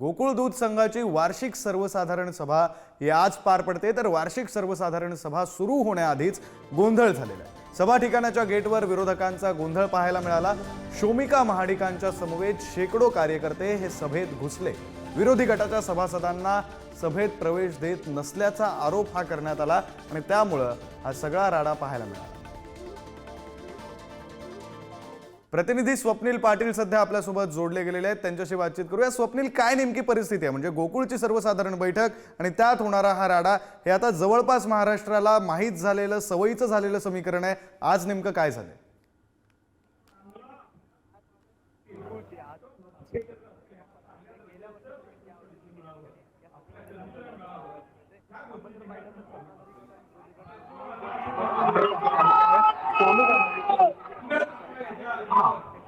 गोकुळ दूध संघाची वार्षिक सर्वसाधारण सभा ही आज पार पडते. तर वार्षिक सर्वसाधारण सभा सुरू होण्याआधीच गोंधळ झालेला आहे. सभा ठिकाणाच्या गेटवर विरोधकांचा गोंधळ पाहायला मिळाला. शोमिका महाडिकांच्या समवेत शेकडो कार्यकर्ते हे सभेत घुसले. विरोधी गटाच्या सभासदांना सभेत प्रवेश देत नसल्याचा आरोप हा करण्यात आला आणि त्यामुळं हा सगळा राडा पाहायला मिळाला. प्रतिनिधी स्वप्नील पाटील सध्या आपल्यासोबत जोडले गेलेले आहेत. त्यांच्याशी बातचीत करूया. स्वप्नील काय नेमकी परिस्थिती आहे? म्हणजे गोकुळची सर्वसाधारण बैठक आणि त्यात होणारा हा राडा हे आता जवळपास महाराष्ट्राला माहीत झालेलं सवयीचं झालेलं समीकरण आहे. आज नेमकं काय झालंय मागील वर्षीसाठी एप्रिलला त्या विषयासंदर्भात पुस्तक तयार झालं. ती सर्वांना असायला की ह्या वर्षी हा विषय का आला. तर आपल्याला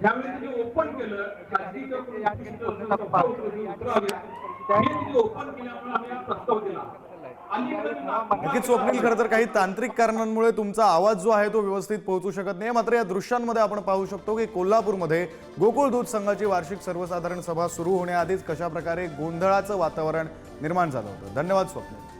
त्यावेळी तिने ओपन केलं खाजगीच्या उतरावे तिने ओपन केल्यामुळे आम्ही हा प्रस्ताव दिला. अलीकडे नक्कीच स्वप्नील खरं तर काही तांत्रिक कारणांमुळे तुमचा आवाज जो आहे तो व्यवस्थित पोहोचू शकत नाही. मात्र या दृश्यांमध्ये आपण पाहू शकतो की कोल्हापूरमध्ये गोकुळ दूध संघाची वार्षिक सर्वसाधारण सभा सुरू होण्याआधीच कशा प्रकारे गोंधळाचं वातावरण निर्माण झालं होतं. धन्यवाद स्वप्नील.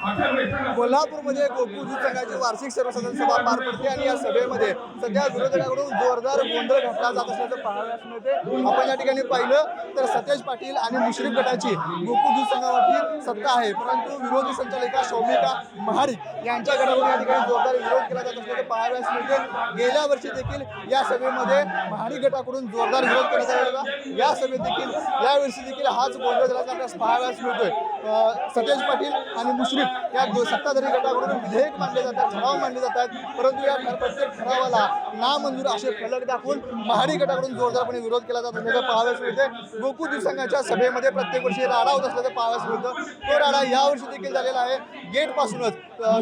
कोल्हापूरमध्ये गोकुळ संघाची वार्षिक सर्वसाधारण सभा पार पडते आणि या सभेमध्ये सध्या विरोधकांकडून जोरदार गोंधळ घातला जात असल्याचं पाहावयास मिळते. आपण या ठिकाणी पाहिलं तर सतेज पाटील आणि मुश्रीफ गटाची गोकुळ दूध संघावरती सत्ता आहे. परंतु विरोधी संचालिका शौमिका महाडिक यांच्या गटाकडून या ठिकाणी जोरदार विरोध केला जात असल्याचं पाहावयास मिळते. गेल्या वर्षी देखील या सभेमध्ये महाडिक गटाकडून जोरदार विरोध करण्यात आला या सभेत देखील यावर्षी देखील हाच गोंधळ झाला आपल्यास पाहावयास मिळतोय. सतेज पाटील आणि मुश्रीफ या दो- सत्ताधारी गटाकडून विधेयक मांडले जातात ठराव मांडले जातात. परंतु या प्रत्येक ठरावाला नामंजूर असे फलक दाखवून महाडी गटाकडून जोरदारपणे विरोध केला जात असल्याचं पाहावयास मिळते गोकुळ दिवसांच्या सभेमध्ये प्रत्येक वर्षी राडा होत असल्याचं पाहावयास मिळतं. तो राडा यावर्षी देखील झालेला आहे. गेटपासूनच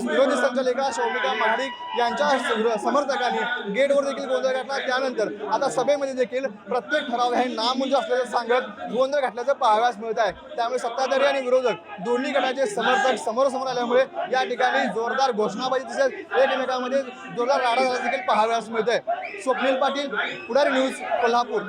विरोधी संचालिका शौमिका महाडिक यांच्या समर्थकांनी गेटवर देखील गोंधळ घातला. त्यानंतर आता सभेमध्ये देखील प्रत्येक ठराव हे नामंजूर असल्याचं सांगत गोंधळ घातल्याचं पाहावयास मिळत आहे. त्यामुळे सत्ताधारी आणि विरोधक दोन्ही गटाचे समर्थक समोरासमोर आल्यामुळे या ठिकाणी जोरदार घोषणाबाजी तसेच एकमेकांमध्ये जोरदार राडा झाला देखील पाहावयास मिळत आहे स्वप्नील पाटील पुढारी न्यूज कोल्हापूर.